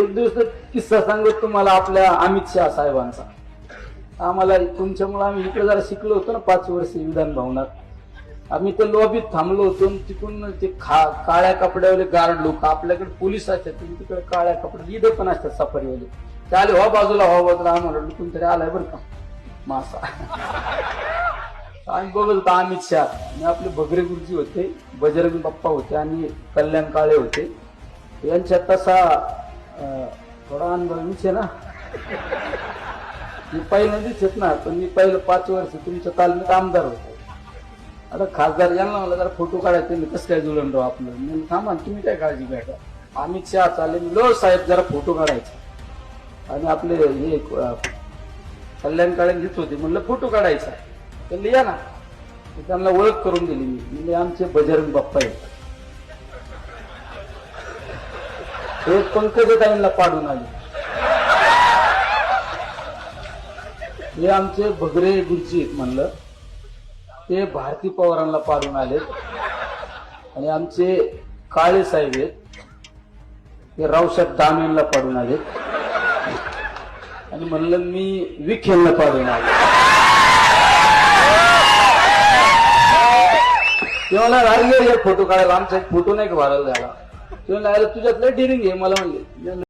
एक दिवस किस्सा सांगत तुम्हाला आपल्या अमित शहा साहेबांचा. आम्हाला तुमच्यामुळे आम्ही इकडे जरा शिकलो होतो ना पाच वर्ष विधान भवनात. आम्ही ते लॉबीत थांबलो होतो तिकडून ते खा काळ्या कपड्यावाले गार्ड लोक आपल्याकडे पोलीस असतात तुम्ही तिकडे काळ्या कपडे इथे पण असतात सफारीवाले ते आले हो बाजूला हो बाजूला. आम्हाला वाटलं कोणतरी आलाय बरं का? मासा. आम्ही बघत होतो अमित शहा. आणि आपले भगरे गुरुजी होते बजरंग बाप्पा होते आणि कल्याण काळे होते. यांच्यात तसा थोडा अनुभव मीच आहे ना. मी पहिलं दिसत ना पण मी पहिलं पाच वर्ष तुमच्या तालमीत आमदार होतो. आता खासदार यांना मला जरा फोटो काढायचे मी कसं काय जुळून राहू आपलं? मी थांबा तुम्ही काय काळजी घ्या अमित शहा चाले मी लो साहेब जरा फोटो काढायचे. आणि आपले हे अं, कल्याण काळे घेत होते म्हणलं फोटो काढायचा तर या ना. त्यांना ओळख करून दिली मी. म्हणजे आमचे बजरंग बाप्पा आहेत. हे पंकजताईंना पाडून आले. हे आमचे भगरे गुरुजी आहेत म्हणलं. ते भारती पवारांना पाडून आलेत आणि आमचे काळे साहेब आहेत. ते रावसाहेब दामेंना पाडून आलेत आणि म्हणलं मी विखेलला पाडून आलो. तेव्हा राहिले फोटो काढायला आमचा एक फोटो नाही का व्हायरल झाला? ते म्हणलं डिरिंग आहे मला म्हणले.